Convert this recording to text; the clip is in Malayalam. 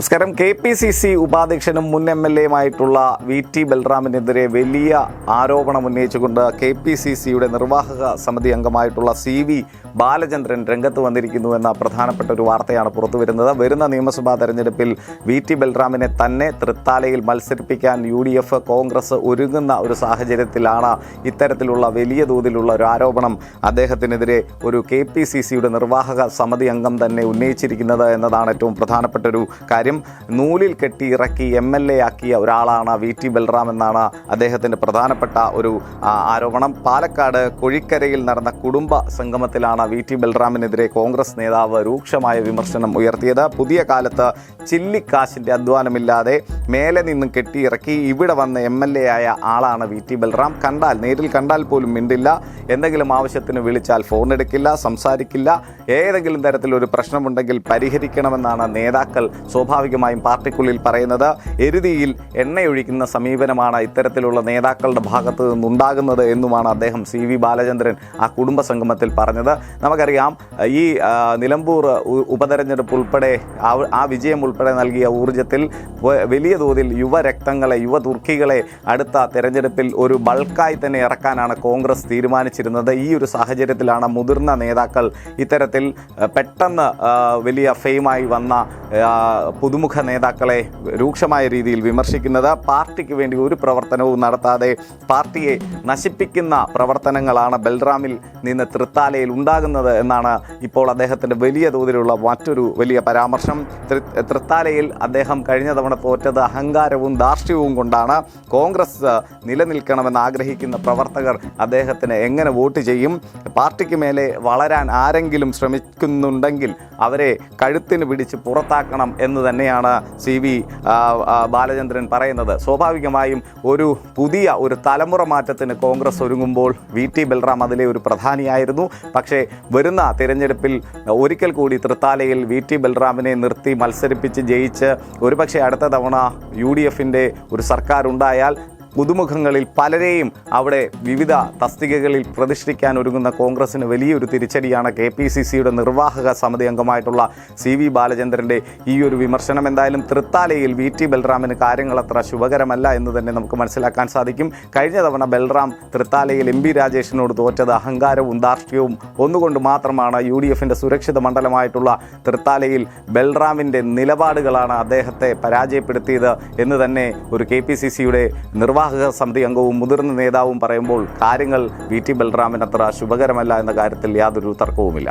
നമസ്കാരം. കെ പി സി സി ഉപാധ്യക്ഷനും മുൻ എം എൽ എയുമായിട്ടുള്ള വി ടി ബൽറാമിനെതിരെ വലിയ ആരോപണം ഉന്നയിച്ചുകൊണ്ട് കെ പി സി സിയുടെ നിർവാഹക സമിതി അംഗമായിട്ടുള്ള സി വി ബാലചന്ദ്രൻ രംഗത്ത് വന്നിരിക്കുന്നു എന്ന പ്രധാനപ്പെട്ട ഒരു വാർത്തയാണ് പുറത്തുവരുന്നത്. വരുന്ന നിയമസഭാ തെരഞ്ഞെടുപ്പിൽ വി ടി ബൽറാമിനെ തന്നെ തൃത്താലയിൽ മത്സരിപ്പിക്കാൻ യു ഡി എഫ് കോൺഗ്രസ് ഒരുങ്ങുന്ന ഒരു സാഹചര്യത്തിലാണ് ഇത്തരത്തിലുള്ള വലിയ തോതിലുള്ള ഒരു ആരോപണം അദ്ദേഹത്തിനെതിരെ ഒരു കെ പി സി സിയുടെ നിർവാഹക സമിതി അംഗം തന്നെ ഉന്നയിച്ചിരിക്കുന്നത് എന്നതാണ് ഏറ്റവും പ്രധാനപ്പെട്ട ഒരു കാര്യം. നൂലിൽ കെട്ടി ഇറക്കി എം എൽ എ ആക്കിയ ഒരാളാണ് വി ടി ബൽറാം എന്നാണ് അദ്ദേഹത്തിന്റെ പ്രധാനപ്പെട്ട ഒരു ആരോപണം. പാലക്കാട് കൊഴിക്കരയിൽ നടന്ന കുടുംബ സംഗമത്തിലാണ് വി ടി ബൽറാമിനെതിരെ കോൺഗ്രസ് നേതാവ് രൂക്ഷമായ വിമർശനം ഉയർത്തിയത്. പുതിയ കാലത്ത് ചില്ലിക്കാശിന്റെ അധ്വാനമില്ലാതെ മേലെ നിന്നും കെട്ടിയിറക്കി ഇവിടെ വന്ന എം എൽ എ ആയ ആളാണ് വി ടി ബൽറാം. കണ്ടാൽ നേരിൽ കണ്ടാൽ പോലും മിണ്ടില്ല. എന്തെങ്കിലും ആവശ്യത്തിന് വിളിച്ചാൽ ഫോൺ എടുക്കില്ല സംസാരിക്കില്ല. ഏതെങ്കിലും തരത്തിലൊരു പ്രശ്നമുണ്ടെങ്കിൽ പരിഹരിക്കണമെന്നാണ് നേതാക്കൾ സ്വാഭാവികമായും പാർട്ടിക്കുള്ളിൽ പറയുന്നത് എരുതിയിൽ എണ്ണയൊഴിക്കുന്ന സമീപനമാണ് ഇത്തരത്തിലുള്ള നേതാക്കളുടെ ഭാഗത്ത് നിന്നുണ്ടാകുന്നത് എന്നുമാണ് അദ്ദേഹം സി വി ബാലചന്ദ്രൻ ആ കുടുംബ സംഗമത്തിൽ പറഞ്ഞത്. നമുക്കറിയാം ഈ നിലമ്പൂർ ഉപതെരഞ്ഞെടുപ്പ് ഉൾപ്പെടെ ആ വിജയം ഉൾപ്പെടെ നൽകിയ ഊർജത്തിൽ വലിയ തോതിൽ യുവരക്തങ്ങളെ യുവ തുർക്കികളെ അടുത്ത തെരഞ്ഞെടുപ്പിൽ ഒരു ബൾക്കായി തന്നെ ഇറക്കാനാണ് കോൺഗ്രസ് തീരുമാനിച്ചിരുന്നത്. ഈ ഒരു സാഹചര്യത്തിലാണ് മുതിർന്ന നേതാക്കൾ ഇത്തരത്തിൽ പെട്ടെന്ന് വലിയ ഫെയിമായി വന്ന പുതുമുഖ നേതാക്കളെ രൂക്ഷമായ രീതിയിൽ വിമർശിക്കുന്നത് പാർട്ടിക്ക് വേണ്ടി ഒരു പ്രവർത്തനവും നടത്താതെ പാർട്ടിയെ നശിപ്പിക്കുന്ന പ്രവർത്തനങ്ങളാണ് ബൽറാമിൽ നിന്ന് തൃത്താലയിൽ ഉണ്ടാകുന്നത് എന്നാണ് ഇപ്പോൾ അദ്ദേഹത്തിന്റെ വലിയ തോതിലുള്ള മറ്റൊരു വലിയ പരാമർശം. തൃത്താലയിൽ അദ്ദേഹം കഴിഞ്ഞ തവണ തോറ്റത് അഹങ്കാരവും ധാർഷ്ട്യവും കൊണ്ടാണ്. കോൺഗ്രസ് നിലനിൽക്കണമെന്ന് ആഗ്രഹിക്കുന്ന പ്രവർത്തകർ അദ്ദേഹത്തിന് എങ്ങനെ വോട്ട് ചെയ്യും? പാർട്ടിക്ക് മേലെ വളരാൻ ആരെങ്കിലും ശ്രമിക്കുന്നുണ്ടെങ്കിൽ അവരെ കഴുത്തിന് പിടിച്ച് പുറത്താക്കണം എന്ന് തന്നെയാണ് സി വി ബാലചന്ദ്രൻ പറയുന്നത്. സ്വാഭാവികമായും ഒരു പുതിയ ഒരു തലമുറ മാറ്റത്തിന് കോൺഗ്രസ് ഒരുങ്ങുമ്പോൾ വി ടി ബൽറാം അതിലെ ഒരു പ്രധാനിയായിരുന്നു. പക്ഷേ വരുന്ന തിരഞ്ഞെടുപ്പിൽ ഒരിക്കൽ കൂടി തൃത്താലയിൽ വി ടി ബൽറാമിനെ നിർത്തി മത്സരിപ്പിച്ച് ജയിച്ച് ഒരുപക്ഷെ അടുത്ത തവണ യു ഡി എഫിന്റെ ഒരു സർക്കാർ ഉണ്ടായാൽ പുതുമുഖങ്ങളിൽ പലരെയും അവിടെ വിവിധ തസ്തികകളിൽ പ്രതിഷ്ഠിക്കാൻ ഒരുങ്ങുന്ന കോൺഗ്രസിന് വലിയൊരു തിരിച്ചടിയാണ് കെ പി സി സിയുടെ നിർവാഹക സമിതി അംഗമായിട്ടുള്ള സി വി ബാലചന്ദ്രന്റെ ഈ ഒരു വിമർശനം. എന്തായാലും തൃത്താലയിൽ വി ടി ബൽറാമിന് കാര്യങ്ങൾ അത്ര ശുഭകരമല്ല എന്ന് തന്നെ നമുക്ക് മനസ്സിലാക്കാൻ സാധിക്കും. കഴിഞ്ഞ തവണ ബൽറാം തൃത്താലയിൽ എം പി രാജേഷിനോട് തോറ്റത് അഹങ്കാരവും ധാർഷ്ട്യവും ഒന്നുകൊണ്ട് മാത്രമാണ് യു ഡി എഫിന്റെ സുരക്ഷിത മണ്ഡലമായിട്ടുള്ള തൃത്താലയിൽ ബൽറാമിന്റെ നിലപാടുകളാണ് അദ്ദേഹത്തെ പരാജയപ്പെടുത്തിയത് എന്ന് തന്നെ ഒരു കെ പി സി സിയുടെ നിർവാഹക സമിതി അംഗവും മുതിർന്ന നേതാവും പറയുമ്പോൾ കാര്യങ്ങൾ വി ടി ബൽറാമിന് അത്ര ശുഭകരമല്ല എന്ന കാര്യത്തിൽ യാതൊരു തർക്കവുമില്ല.